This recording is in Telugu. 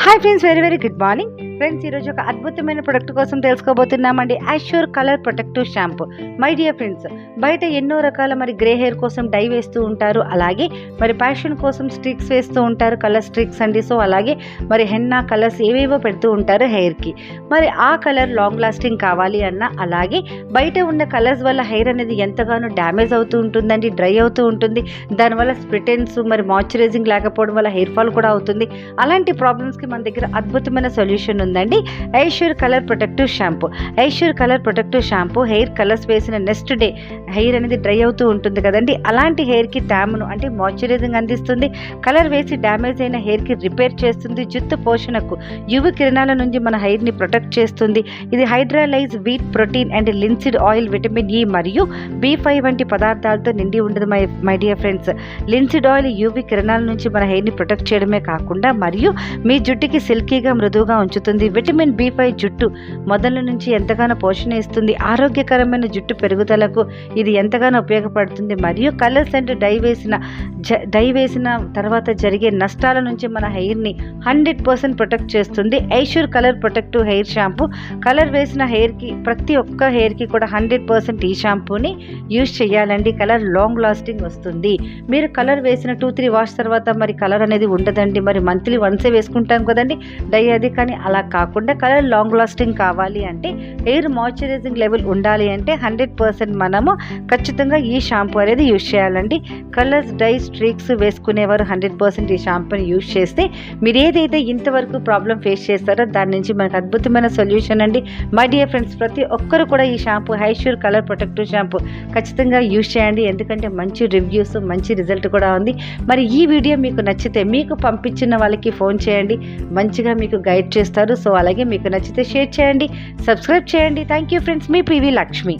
Hi friends very very good morning friends ఈరోజు ఒక అద్భుతమైన ప్రొడక్ట్ కోసం తెలుసుకోబోతున్నామండి ఐష్యూర్ colour protective shampoo my dear friends బయట ఎన్నో రకాల మరి గ్రే హెయిర్ కోసం డై వేస్తూ ఉంటారు. అలాగే మరి ప్యాషన్ కోసం స్ట్రిక్స్ వేస్తూ ఉంటారు. కలర్ స్ట్రిక్స్ అండి. సో అలాగే మరి హెన్నా కలర్స్ ఏవేవో పెడుతూ ఉంటారు హెయిర్కి మరి ఆ కలర్ లాంగ్ లాస్టింగ్ కావాలి అన్న అలాగే బయట ఉన్న కలర్స్ వల్ల హెయిర్ అనేది ఎంతగానో డ్యామేజ్ అవుతూ ఉంటుందండి డ్రై అవుతూ ఉంటుంది. దానివల్ల స్ప్రిటెన్స్ మరి మాయిశ్చరైజింగ్ లేకపోవడం వల్ల హెయిర్ ఫాల్ కూడా అవుతుంది. అలాంటి ప్రాబ్లమ్స్కి మన దగ్గర అద్భుతమైన సొల్యూషన్ ఉందండి. ఐష్యూర్ colour protective shampoo ఐష్యూర్ colour protective shampoo hair colours వేసిన నెక్స్ట్ డే హెయిర్ అనేది డ్రై అవుతూ ఉంటుంది కదండి. అలాంటి హెయిర్కి తేమను అంటే మాయిశ్చరైజింగ్ అందిస్తుంది. కలర్ వేసి డ్యామేజ్ అయిన హెయిర్కి రిపేర్ చేస్తుంది. జుత్తు పోషణకు యువ కిరణాల నుంచి మన హెయిర్ని ప్రొటెక్ట్ చేస్తుంది. ఇది hydrolysed wheat protein and linseed oil vitamin E మరియు బి ఫైవ్ వంటి పదార్థాలతో నిండి ఉండదు my my dear friends linseed oil UV కిరణాల నుంచి మన హెయిర్ని ప్రొటెక్ట్ చేయడమే కాకుండా మరియు మీ జుట్టుకి సిల్కీగా మృదువుగా ఉంచుతుంది విటమిన్ బి ఫైవ్ జుట్టు మొదల నుంచి ఎంతగానో పోషణ ఇస్తుంది. ఆరోగ్యకరమైన జుట్టు పెరుగుదలకు ఇది ఎంతగానో ఉపయోగపడుతుంది. మరియు కలర్స్ అండ్ డై వేసిన జ డై వేసిన తర్వాత జరిగే నష్టాల నుంచి మన హెయిర్ని హండ్రెడ్ పర్సెంట్ ప్రొటెక్ట్ చేస్తుంది. ISure colour protective hair shampoo. Colour వేసిన హెయిర్కి ప్రతి ఒక్క హెయిర్కి కూడా హండ్రెడ్ పర్సెంట్ ఈ షాంపూని యూజ్ చేయాలండి. కలర్ లాంగ్ లాస్టింగ్ వస్తుంది. మీరు కలర్ వేసిన టూ త్రీ వాష్ తర్వాత మరి కలర్ అనేది ఉండదండి. మరి మంత్లీ వన్సే వేసుకుంటాం కదండి. డై అది కానీ అలా కాకుండా కలర్ లాంగ్ లాస్టింగ్ కావాలి అంటే హెయిర్ మాయిశ్చరైజింగ్ లెవెల్ ఉండాలి అంటే హండ్రెడ్ పర్సెంట్ మనము ఖచ్చితంగా ఈ షాంపూ అనేది యూజ్ చేయాలండి. కలర్స్ డై స్ట్రీక్స్ వేసుకునేవారు హండ్రెడ్ పర్సెంట్ ఈ షాంపూని యూజ్ చేస్తే మీరు ఏదైతే ఇంతవరకు ప్రాబ్లం ఫేస్ చేస్తారో దాని నుంచి మనకు అద్భుతమైన సొల్యూషన్ అండి. మై డియర్ ఫ్రెండ్స్ ప్రతి ఒక్కరు కూడా ఈ షాంపూ హైష్యూర్ కలర్ ప్రొటెక్టివ్ షాంపూ ఖచ్చితంగా యూజ్ చేయండి. ఎందుకంటే మంచి రివ్యూస్ మంచి రిజల్ట్ కూడా ఉంది. మరి ఈ వీడియో మీకు నచ్చితే మీకు పంపించిన వాళ్ళకి ఫోన్ చేయండి. మంచిగా మీకు గైడ్ చేస్తారు. సో అలాగే మీకు నచ్చితే షేర్ చేయండి సబ్స్క్రైబ్ చేయండి. థ్యాంక్ యూ ఫ్రెండ్స్ మీ పివి లక్ష్మి.